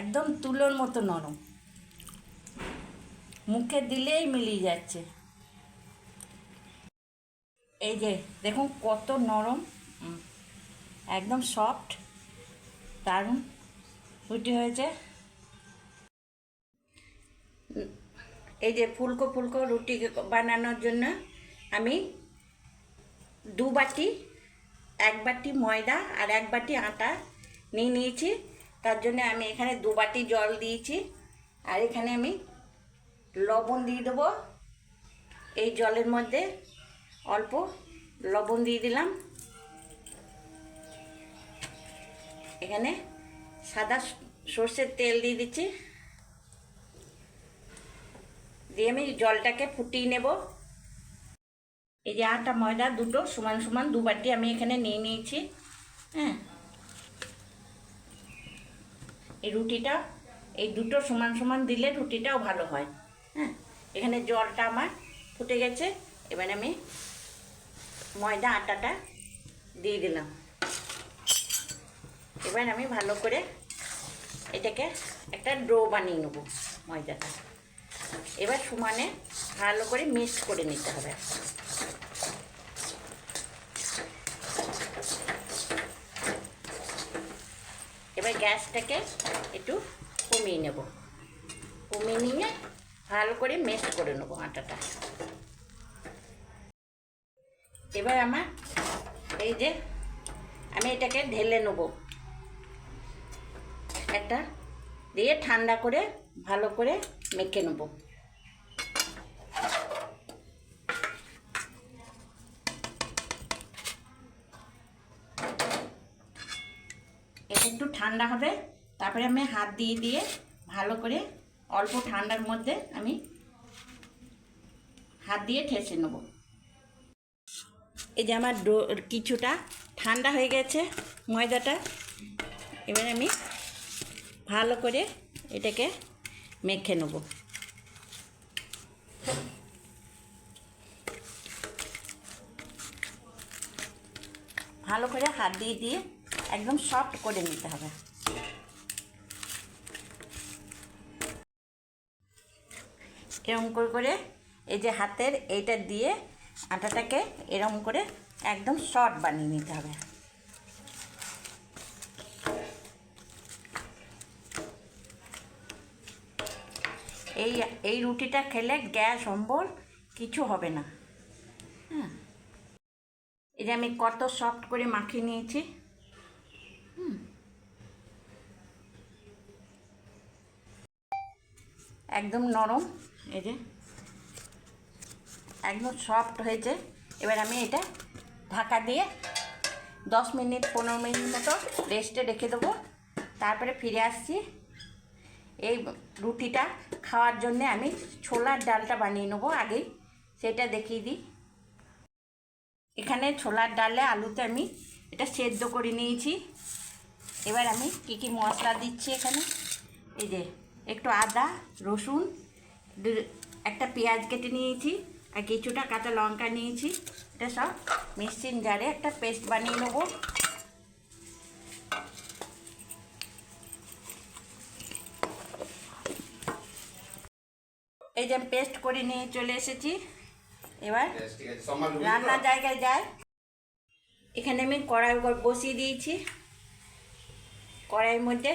একদম তুলোর মতো নরম। মুখে দিলেই মিলিয়ে যাচ্ছে। এই যে, দেখুন কত নরম। একদম সফট। দারুণ। রুটি হয়েছে। এই যে ফুলকো ফুলকো রুটি বানানোর জন্য আমি দু বাটি, এক বাটি ময়দা আর এক বাটি আটা নিয়ে নিয়েছি। তার জন্য আমি এখানে দু বাটি জল দিয়েছি। আর এখানে আমি লবণ দিয়ে দেবো। এই জলের মধ্যে অল্প লবণ দিয়ে দিলাম। এখানে সাদা সর্ষের তেল দিয়ে দিচ্ছি। দিয়ে আমি জলটাকে ফুটিয়ে নেব। এই যে আটা ময়দা দুটো সমান সমান দু বাটি আমি এখানে নিয়ে নিয়েছি। হ্যাঁ। এই রুটিটা, এই দুটো সমান সমান দিলে রুটিটাও ভালো হয়। হ্যাঁ এখানে জলটা আমার ফুটে গেছে, এবার আমি ময়দা আটাটা দিয়ে দিলাম। এবার আমি ভালো করে এটাকে একটা ডো বানিয়ে নেব ময়দাটা। এবার সমানে ভালো করে মিক্স করে নিতে হবে। এবার গ্যাসটাকে একটু কমিয়ে নেব। কমিয়ে নিয়ে ভালো করে মিক্স করে নেব আটাটা। এবার আমার এই যে আমি এটাকে ঢেলে নেব। একটা দিয়ে ঠান্ডা করে ভালো করে মেখে নেব এটা একটু ঠান্ডা হবে। তারপরে আমি হাত দিয়ে দিয়ে ভালো করে অল্প ঠান্ডার মধ্যে আমি হাত দিয়ে ঠেসে নেব। এই যে আমার ডো, কিছুটা ঠান্ডা হয়ে গেছে ময়দাটা। এবার আমি ভালো করে এটাকে মেখে নেব। ভালো করে হাত দিয়ে দিয়ে একদম সফট করে নিতে হবে। এরম করে করে এই যে হাতের এইটা দিয়ে আটাটাকে এরম করে একদম শর্ট বানিয়ে নিতে হবে। এই এই রুটিটা খেলে গ্যাস, অম্বল কিছু হবে না। হ্যাঁ এই যে আমি কত সফট করে মাখিয়ে নিয়েছি। একদম নরম। এই যে। একদম সফট হয়েছে। এবার আমি এটা ঢাকা দিয়ে দশ মিনিট, পনেরো মিনিট মতো রেস্টে রেখে দেবো। তারপরে ফিরে আসছি। এই রুটিটা খাওয়ার জন্যে আমি ছোলার ডালটা বানিয়ে নেব আগেই। সেটা দেখিয়ে দিই। এখানে ছোলার ডালে আলুতে আমি এটা সেদ্ধ করে নিয়েছি। এবার আমি কি কি মশলা দিচ্ছি এখানে? এই যে একটু আদা, রসুন একটা পেঁয়াজ কেটে নিয়েছি আর কিছুটা কাঁচা লঙ্কা নিয়েছি। এটা সব মিক্সিং জারে একটা পেস্ট বানিয়ে নেব। এই যে পেস্ট করে নিয়ে চলে এসেছি। এবার রান্নার জায়গায় যাই। এখানে আমি কড়াই বসিয়ে দিয়েছি। কড়াইয়ের মধ্যে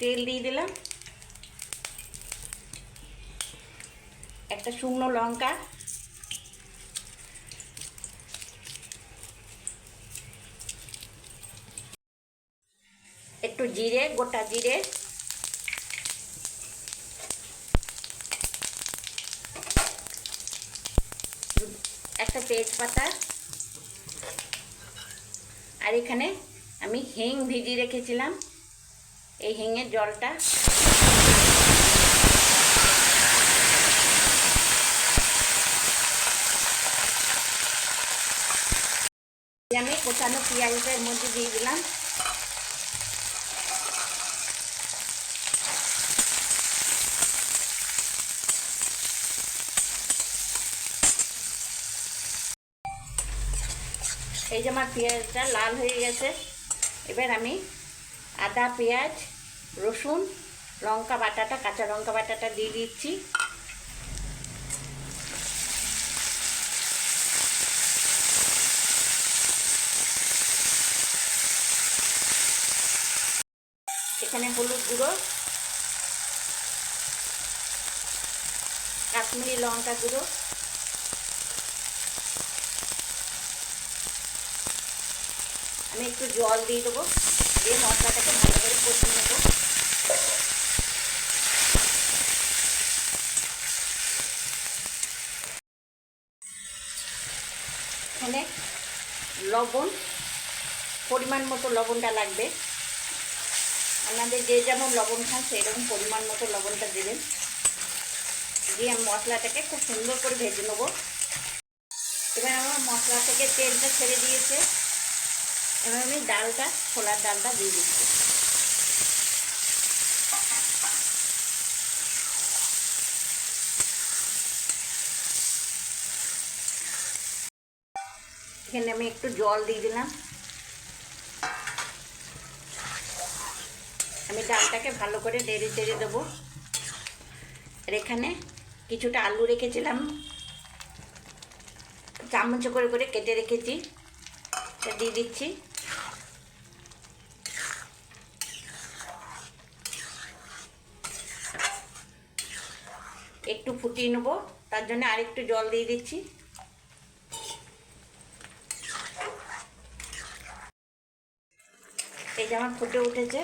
তেল দিয়ে দিলাম। একটা শুকনো লঙ্কা। একটু জিরে, গোটা জিরে। একটা তেজপাতা। আর এখানে আমি হিং ভিজিয়ে রেখেছিলাম। এই হিঙের জলটা আমি কোচানো পেঁয়াজটা এর মধ্যে দিয়ে দিলাম। এই যে আমার পেঁয়াজটা লাল হয়ে গেছে। এবার আমি আদা, পেঁয়াজ, রসুন, লঙ্কা বাটাটা, কাঁচা লঙ্কা বাটাটা দিয়ে দিচ্ছি এখানে হলুদ গুঁড়ো কাশ্মীরি লঙ্কা গুঁড়ো। আমি একটু জল দিয়ে দেবো, দিয়ে মশলাটাকে ভালো করে কষিয়ে নেব। এখানে লবণ, পরিমাণ মতো লবণটা লাগবে। আপনাদের যে যেমন লবণ খান সেই রকম পরিমাণ মতো লবণটা দেবেন। দিয়ে আমি মশলাটাকে খুব সুন্দর করে ভেজে নেব। এবার আমার মশলা থেকে তেলটা ছেড়ে দিয়েছে। এবার আমি ডালটা, ছোলার ডালটা দিয়ে দিচ্ছি। এখানে আমি একটু জল দিয়ে দিলাম। আমি ডালটাকে ভালো করে নেড়ে চেড়ে দেবো। আর এখানে কিছুটা আলু রেখেছিলাম। চামচ করে করে কেটে রেখেছি। সেটা দিয়ে দিচ্ছি। একটু ফুটিয়ে নেব, তার জন্য আরেকটু জল দিয়ে দিচ্ছি। এই যে আমার ফুটে উঠেছে।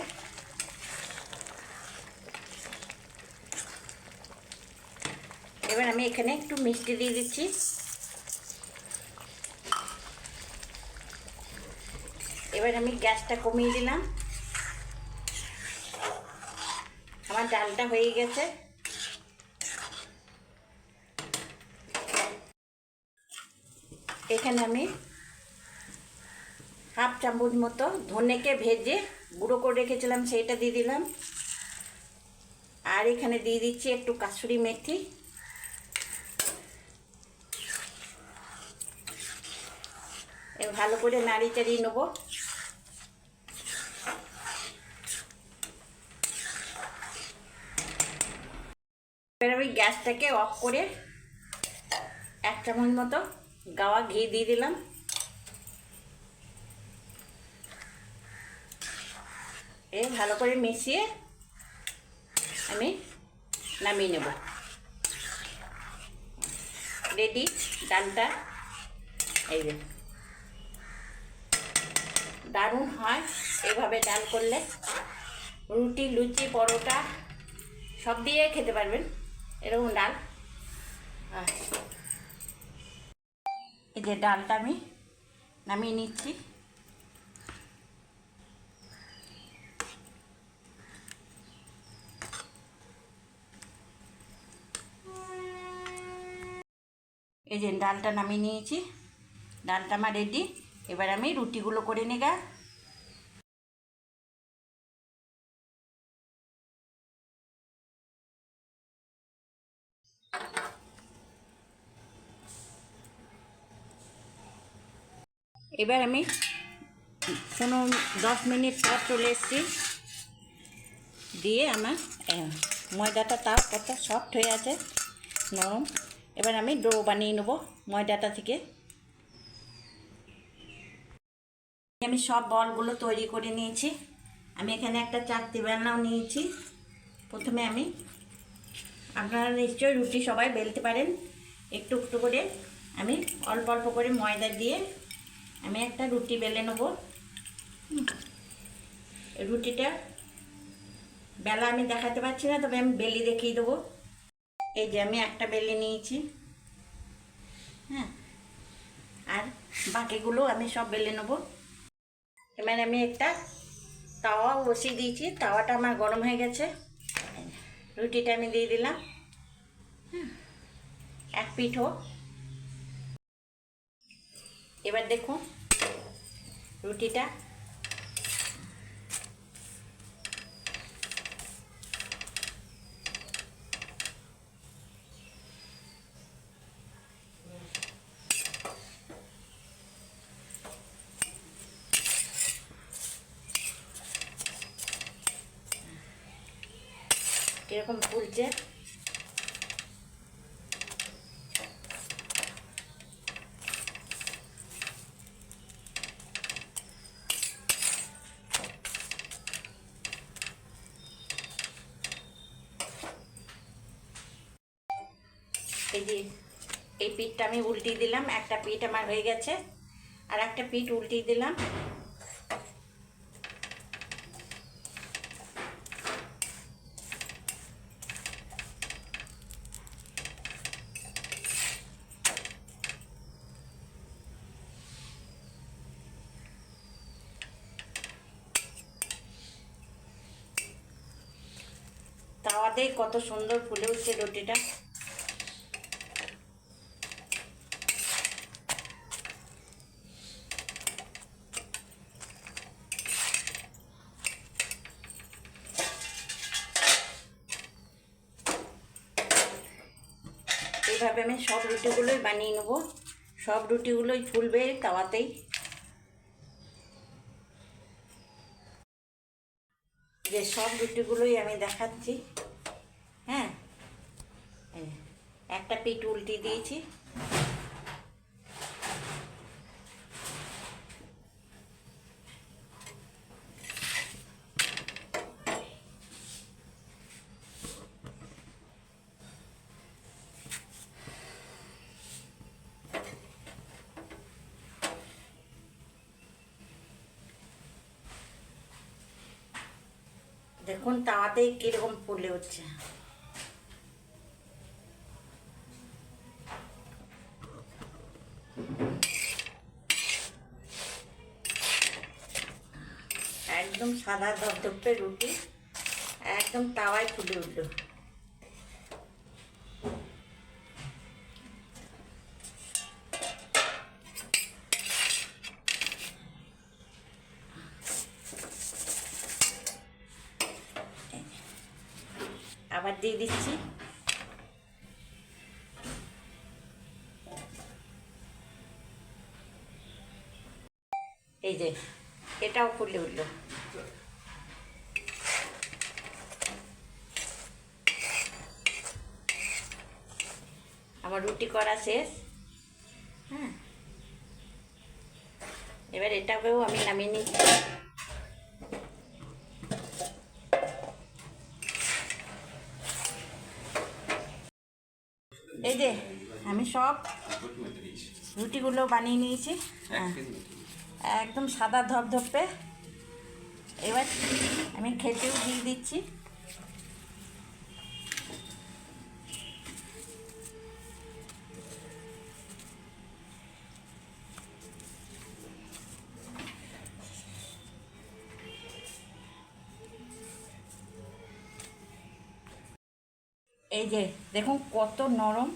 এবার আমি এখানে একটু মিষ্টি দিয়ে দিচ্ছি। এবার আমি গ্যাসটা কমিয়ে দিলাম। আমার ডালটা হয়ে গেছে। এখানে আমি হাফ চামচ মতো ধনেকে ভেজে গুঁড়ো করে রেখেছিলাম সেইটা দিয়ে দিলাম। আর এখানে দিয়ে দিচ্ছি একটু কাসুরি মেথি। এবার ভালো করে নাড়ি চাড়িয়ে নেব। এবার আমি গ্যাসটাকে অফ করে এক চামচ মতো গাওয়া ঘি দিয়ে দিলাম। এ ভালো করে মিশিয়ে আমি নামিয়ে নেব। রেডি ডালটা এই যে। দারুণ হয়। এভাবে ডাল করলে রুটি, লুচি, পরোটা সব দিয়ে খেতে পারবেন। এরকম ডাল। এই যে ডালটা আমি নামিয়ে নিচ্ছি। এই যে ডালটা নামিয়ে নিয়েছি। ডালটা আমার রেডি এবার আমি রুটিগুলো করে নেগা এবার আমি কোনো দশ মিনিট পর চলে এসেছি। দিয়ে আমার ময়দাটা তাও কত সফট হয়ে আছে, নরম। এবার আমি ডো বানিয়ে নেব ময়দাটা থেকে। আমি সব বলগুলো তৈরি করে নিয়েছি। আমি এখানে একটা চাকতি বেলনাও নিয়েছি। প্রথমে আমি আপনারা নিশ্চয়ই রুটি সবাই বেলতে পারেন। একটু একটু করে আমি অল্প অল্প করে ময়দা দিয়ে আমি একটা রুটি বেলে নেব। রুটিটা বেলা আমি দেখাতে পারছি না, তবে আমি বেলি দেখিয়ে দেবো। এই যে আমি একটা বেলে নিয়েছি। হ্যাঁ। আর বাকিগুলো আমি সব বেলে নেব। এবার আমি একটা তাওয়া বসিয়ে দিয়েছি। তাওয়াটা আমার গরম হয়ে গেছে। রুটিটা আমি দিয়ে দিলাম। এক পিঠো এবার দেখুন রুটিটা কীরকম ফুলছে। এই যে, এই পিঠটা আমি উল্টিয়ে দিলাম। একটা পিঠ আমার হয়ে গেছে। আর একটা পিঠ উল্টিয়ে দিলাম। তাওয়াতেই কত সুন্দর ফুলে উঠছে রুটিটা। এইভাবে আমি সব রুটিগুলোই বানিয়ে নেব। সব রুটিগুলোই ফুলবে তাওয়াতেই। যে সব রুটিগুলোই আমি দেখাচ্ছি হ্যাঁ এই, একটা পিঠ উল্টি দিয়েছি। দেখুন তাওয়াতেই কীরকম ফুলে উঠছে। একদম সাদা ধপধপে রুটি একদম তাওয়ায় ফুলে উঠল। আবার দিয়ে দিচ্ছি। এই যে এটাও ফুলে উঠল। আমার রুটি করা শেষ। হ্যাঁ। এবার এটাকেও আমি নামিয়ে নিচ্ছি। এই যে আমি সব রুটিগুলো বানিয়ে নিয়েছি। হ্যাঁ। একদম সাদা ধপধপে। এবার আমি খেতেও দিয়ে দিচ্ছি। এই যে, দেখুন কত নরম।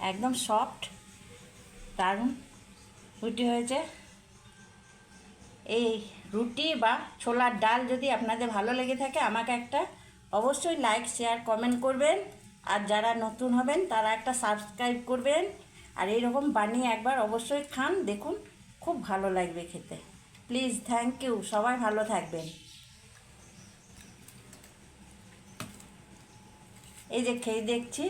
একদম সফট দারুণ। রুটি হয়েছে। এই রুটি বা ছোলার ডাল যদি আপনাদের ভালো লেগে থাকে, আমাকে একটা অবশ্যই লাইক শেয়ার কমেন্ট করবেন। আর যারা নতুন হবেন, তারা একটা সাবস্ক্রাইব করবেন। আর এইরকম বানিয়ে একবার অবশ্যই খান, দেখুন, খুব ভালো লাগবে খেতে। প্লিজ থ্যাংক ইউ সবাই ভালো থাকবেন। এই যে খেয়ে দেখছি,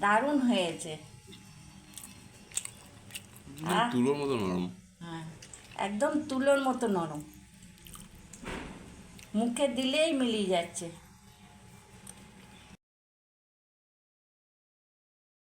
দারুণ হয়েছে। তুলোর মতো নরম। হ্যাঁ একদম তুলোর মতো নরম। মুখে দিলেই মিলিয়ে যাচ্ছে।